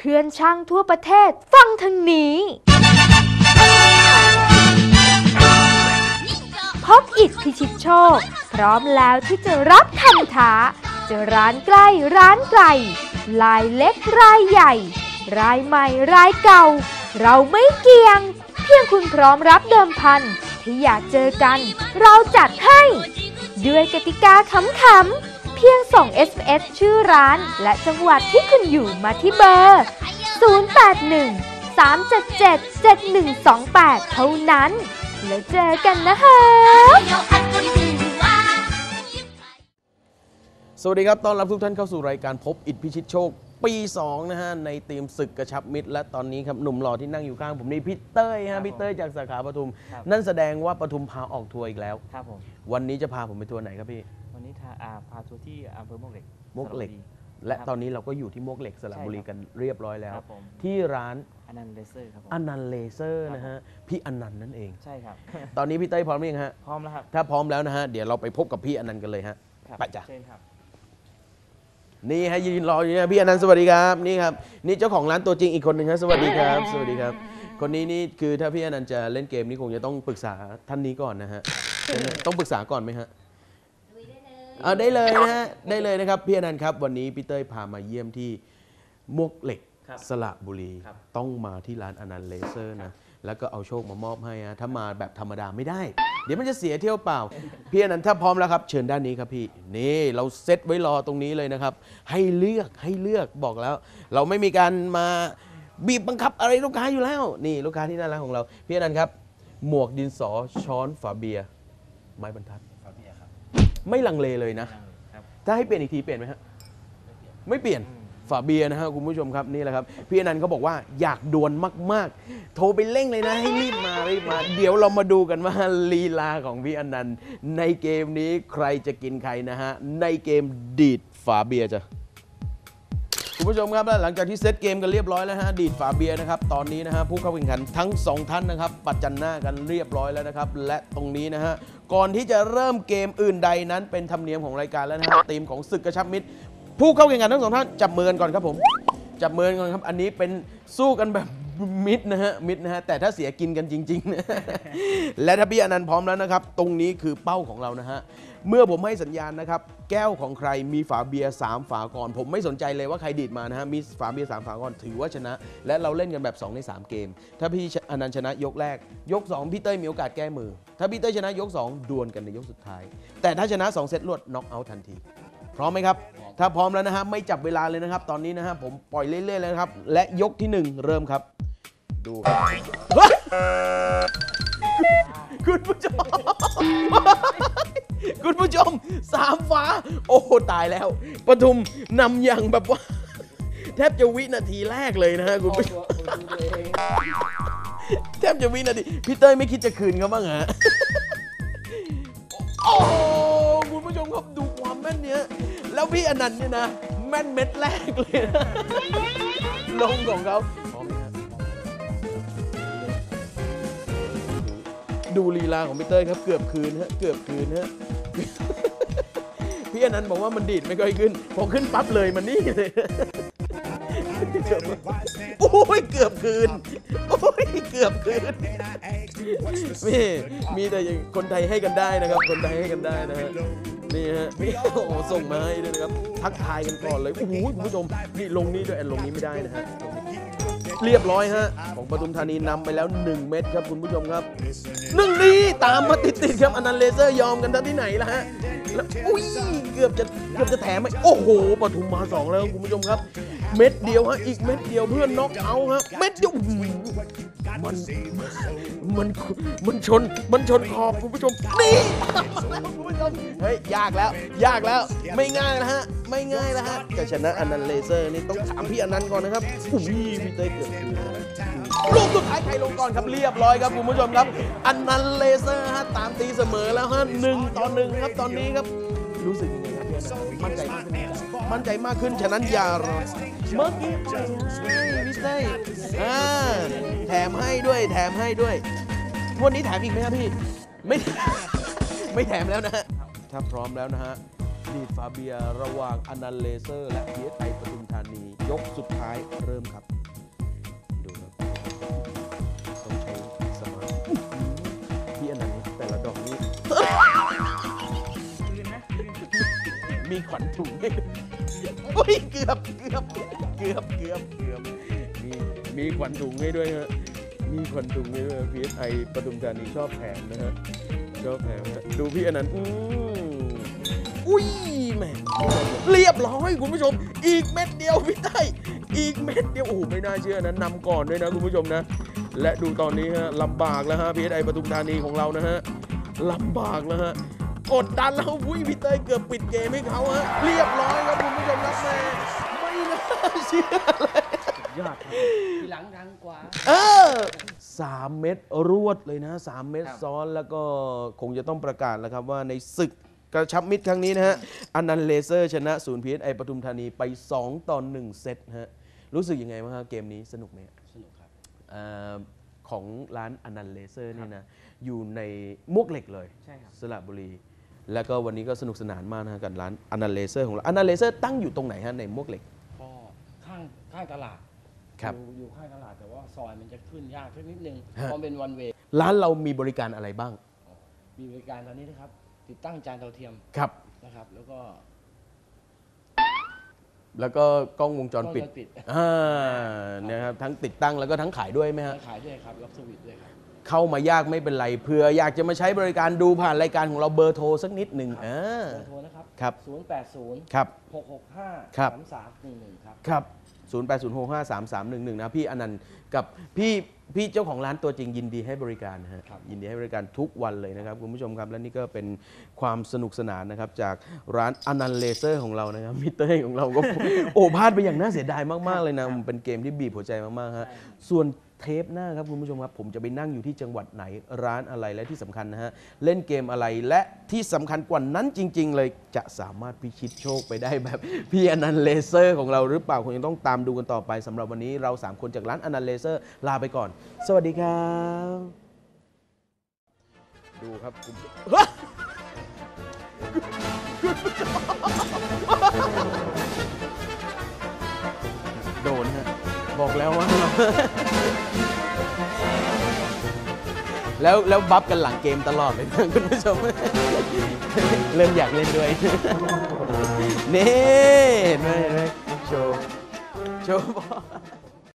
เพื่อนช่างทั่วประเทศ ฟังทางนี้ พบอิดพิชิตโชค พร้อมแล้วที่จะรับคำท้า จะร้านใกล้ร้านไกลรายเล็กรายใหญ่ รายใหม่รายเก่า เราไม่เกี่ยง เพียงคุณพร้อมรับเดิมพันที่อยากเจอกัน เราจัดให้ ด้วยกติกาขำๆ พียงส่ง SMS ชื่อร้าน และจังหวัดที่คุณอยู่มาที่เบอร์ 081 377 7128 เท่านั้น แล้วเจอกันนะคะ สวัสดีครับ ต้อนรับทุกท่านเข้าสู่รายการพบอิทพิชิตโชค ปี 2 นะฮะ ในทีมศึกกระชับมิตร และตอนนี้ครับ หนุ่มหล่อที่นั่งอยู่ข้างผมนี่พี่เต้ยครัฮะบพี่เต้ยจากสาขาปทุม ครับ นั่นแสดงว่าปทุมพาออกทัวร์อีกแล้ว ครับผมวันนี้จะพาผมไปทัวร์ไหนครับพี่ วันนี้ทาอาพาทัวร์ที่อำเภอมวกเหล็กมวกเหล็ก สระบุรี และครับตอนนี้เราก็อยู่ที่มวกเหล็กสระบุรีใช่ครับ กันเรียบร้อยแล้ว ครับผมที่ร้านอนันต์เลเซอร์ครับผม อนันต์เลเซอร์นะฮะพี่อนันต์นั่นเอง ใช่ครับ ตอนนี้พี่เต้ยพร้อมหรือยังฮะ พร้อมแล้วครับถ้าพร้อมแล้วนะฮะ เดี๋ยวเราไปพบกับพี่อนันต์กันเลยฮะ ครับไปจ้ะ เชิญครับ นี่ฮะยืนรออยู่เนี่ยพี่อนันต์สวัสดีครับนี่ครับนี่เจ้าของร้านตัวจริงอีกคนหนึ่งครับสวัสดีครับ สวัสดีครับ คนนี้นี่คือถ้าพี่อนันต์จะเล่นเกมนี่คงจะต้องปรึกษาท่านนี้ก่อนนะฮะ ต้องปรึกษาก่อนไหมฮะ เอาได้เลยนะฮะได้เลยนะครับพี่อนันต์ครับ วันนี้พี่เต้ยพามาเยี่ยมที่มวกเหล็กครับสระบุรี ครับ ต้องมาที่ร้านอนันต์เลเซอร์นะแล้วก็เอาโชคมามอบให้ฮะถ้ามาแบบธรรมดาไม่ได้ เดี๋ยวมันจะเสียเที่ยวเปล่า พี่อนันต์ถ้าพร้อมแล้วครับ เชิญด้านนี้ครับพี่ นี่เราเซตไว้รอตรงนี้เลยนะครับ ให้เลือกให้เลือกบอกแล้ว เราไม่มีการมาบีบบังคับอะไรลูกค้าอยู่แล้ว นี่ลูกค้าที่น่ารักของเรา พี่อนันต์ครับ หมวกดินสอช้อนฝาเบียร์ไม้บรรทัด ไม่ลังเลเลยนะ ครับถ้าให้เปลี่ยนอีกทีเปลี่ยนไหมฮะไม่เปลี่ยน ฝาเบียร์นะฮะคุณผู้ชมครับนี่แหละครับพี่อนันต์เขาบอกว่าอยากดวลมาก ๆ โทรไปเร่งเลยนะ ให้รีบมารีบมา เดี๋ยวเรามาดูกันว่าลีลาของพี่อนันต์ในเกมนี้ใครจะกินใครนะฮะในเกมดีดฝาเบียร์จ้ะ คุณผู้ชมครับและหลังจากที่เซตเกมกันเรียบร้อยแล้วฮะดีดฝาเบียร์นะครับตอนนี้นะฮะผู้เข้าแข่งขันทั้งสองท่านนะครับปัดจันหน้ากันเรียบร้อยแล้วนะครับและตรงนี้นะฮะก่อนที่จะเริ่มเกมอื่นใดนั้นเป็นธรรมเนียมของรายการแล้วนะฮะทีมของศึกกระชับมิตร ผู้เข้าแข่งขันทั้งสองท่านจับมือกันก่อนครับผมจับมือกันก่อนครับอันนี้เป็นสู้กันแบบ มิดนะฮะมิดนะฮะแต่ถ้าเสียกินกันจริงๆนะและถ้าพี่อนันต์พร้อมแล้วนะครับ ตรงนี้คือเป้าของเรานะฮะเมื่อผมให้สัญญาณนะครับ แก้วของใครมีฝาเบียร์สามฝาก่อน ผมไม่สนใจเลยว่าใครดีดมานะฮะมีฝาเบียร์สามฝาก่อนถือว่าชนะ และเราเล่นกันแบบ 2 ใน 3 เกม ถ้าพี่อนันต์ชนะยกแรก ยก 2 พี่เต้ยมีโอกาสแก้มือ ถ้าพี่เต้ยชนะยก 2 ดวลกันในยกสุดท้าย แต่ถ้าชนะ 2 เซตรวดน็อกเอาท์ทันทีพร้อมไหมครับ ถ้าพร้อมแล้วนะฮะไม่จับเวลาเลยนะครับ ตอนนี้นะฮะผมปล่อยเรื่อยๆเลยครับ และยกทีหนึ่1 เริ่มครับ ดู คุณผู้ชม คุณผู้ชมสามฟ้า โอ้โหตายแล้วปทุมนำอย่างแบบว่า แทบจะวินาทีแรกเลยนะฮะคุณผู้ชมแทบจะวินาทีพี่เต้ยไม่คิดจะคืนเขาบ้างเหรอโอ้คุณผู้ชมครับดูความแม่นเนี้ยแล้วพี่อนันต์เนี่ยนะ แม่นเม็ดแรกเลยนะลงของเขา ดูลีลาของพี่เต้ยครับ เกือบคืนฮะเกือบคืนฮะพี่อนันต์บอกว่ามันดีดไม่ค่อยขึ้นพอขึ้นปั๊บเลยมันนี่เลยโอ้ยเกือบคืนโอ้ยเกือบคืนนี่มีแต่ย่างคนไทยให้กันได้นะครับ คนไทยให้กันได้นะฮะนี่ฮะนี่โอ้ส่งมาให้ด้วยนะครับทักทายกันก่อนเลยโอ้โหคุณผู้ชมนี่ลงนี้ด้วยแอนลงนี้ไม่ได้นะฮะ เรียบร้อยฮะ ของปทุมธานีนำไปแล้ว 1 เม็ดครับคุณผู้ชมครับหนึ่งนี้ตามมาติดๆครับอนันเลเซอร์ยอมกันที่ไหนล่ะฮะแล้วอุ้ยเกือบจะเกือบจะแถมไหมโอ้โหปทุมมาสองแล้วคุณผู้ชมครับ เม็ดเดียวฮะ อีกเม็ดเดียวเพื่อนน็อกเอาฮะ เม็ดเดียว มัน มัน มันชน มันชนขอบคุณผู้ชม นี่คุณผู้ชม เฮ้ย ยากแล้ว ยากแล้ว ไม่ง่ายนะฮะ ไม่ง่ายนะฮะจะชนะอนันเลเซอร์นี่ต้องถามพี่อนันต์ก่อนนะครับอุ้ยพี่เต้ยเกือบลูกสุดท้ายใครลงก่อนครับเรียบร้อยครับคุณผู้ชมครับอนันต์เลเซอร์ฮะตามตีเสมอแล้วฮะหนึ่งต่อหนึ่งครับตอนนี้ครับ รู้สึกยังไง ครับพี่อนันต์มั่นใจมากขึ้นมั่นใจมากขึ้น ฉะนั้นอย่ารอเมื่อกี้ปล่อยให้พี่เต้อ่าแถมให้ด้วยแถมให้ด้วยวันนี้แถมอีกไหมครับพี่ ไม่ไม่แถมแล้วนะฮะถ้าพร้อมแล้วนะฮะดีฟาเบียระหว่างอนันเลเซอร์ และ PSI ปทุมธานี ยกสุดท้ายเริ่มครับ มีขวัญถุงให้อุ้ยเกือบเกือบเกือบเกือบเกือบมีมีขวัญถุงให้ด้วยฮะมีขวัญถุงให้ด้วย PSI ปทุมธานีชอบแถมนะฮะชอบแถมฮะดูพี่อนันต์อืมอุ้ยแหม่เรียบร้อยคุณผู้ชม อีกเม็ดเดียวพี่ใต้อีกเม็ดเดียวโอ้โหไม่น่าเชื่อนะนำก่อนด้วยนะคุณผู้ชมนะและดูตอนนี้ฮะลำบากแล้วฮะ PSI ปทุมธานีของเรานะฮะลำบากแล้วฮะ กดดันแล้ววุ้ยพี่เต้ยเกือบปิดเกมให้เขาฮะเรียบร้อยครับคุณผู้ชมครับแม่ไม่น่าเชื่อเลยยอดครับทีหลังดังกว่า เออสามเม็ดรวดเลยนะสามเม็ดครับซ้อนแล้วก็คงจะต้องประกาศแล้วครับว่าในศึกกระชับมิตรครั้งนี้นะฮะอนันต์เลเซอร์ชนะศูนย์พีเอสไอปทุมธานีไป 2 ต่อ 1 เซตฮะรู้สึกยังไงบ้างครับเกมนี้สนุกไหมสนุกครับเอ่อของร้านอนันต์เลเซอร์นี่นะอยู่ในมวกเหล็กเลย ใช่ครับสระบุรี แล้วก็วันนี้ก็สนุกสนานมากนะฮะกับร้านอนันต์เลเซอร์ของเราอนันต์เลเซอร์ตั้งอยู่ตรงไหนฮะในมวกเหล็ก ก็ข้างข้างตลาดครับ อยู่อยู่ข้างตลาดแต่ว่าซอยมันจะขึ้นยากสักนิดนึงฮะ เพราะเป็นวันเวร้านเรามีบริการอะไรบ้างมีบริการตอนนี้นะครับ ติดตั้งจานดาวเทียมครับ นะครับ แล้วก็ แล้วก็กล้องวงจรปิดกล้องวงจรปิด อ่าเนี่ยครับทั้งติดตั้งแล้วก็ทั้งขายด้วยไหมฮะ ขายด้วยครับรับสวิตด้วยครับ เข้ามายากไม่เป็นไรเผื่ออยากจะมาใช้บริการดูผ่านรายการของเราเบอร์โทรสักนิดหนึ่งอ่าเบอร์โทรนะครับ ครับ080 ครับ665 ครับ 3311 ครับ ครับ 0806533311 นะพี่อนันต์กับพี่พี่เจ้าของร้านตัวจริงยินดีให้บริการนะฮะครับ ยินดีให้บริการทุกวันเลยนะครับคุณผู้ชมครับและนี่ก็เป็นความสนุกสนานนะครับจากร้านอนันต์เลเซอร์ของเรานะครับมิเตอร์ของเราก็ โอ้พลาดไปอย่างน่าเสียดายมากๆเลยนะมันเป็นเกมที่บีบหัวใจมากๆฮะส่วน เทปหน้าครับคุณผู้ชมครับ ผมจะไปนั่งอยู่ที่จังหวัดไหนร้านอะไรและที่สำคัญนะฮะ เล่นเกมอะไรและที่สำคัญกว่านั้นจริง ๆ เลยจะสามารถพิชิตโชคไปได้แบบ พี่อนันต์เลเซอร์ของเราหรือเปล่าคงยังต้องตามดูกันต่อไปสำหรับวันนี้เราสามคนจากร้านอนันต์เลเซอร์ลาไปก่อน สวัสดีครับ ดูครับคุณผู้ชม โดนฮะบอกแล้วว่า แล้วแล้วบัฟกันหลังเกมตลอดเลยนะคุณผู้ชม เริ่มอยากเล่นด้วย นี่เห็นไหมเห็นไหมโชว์ โชว์บอล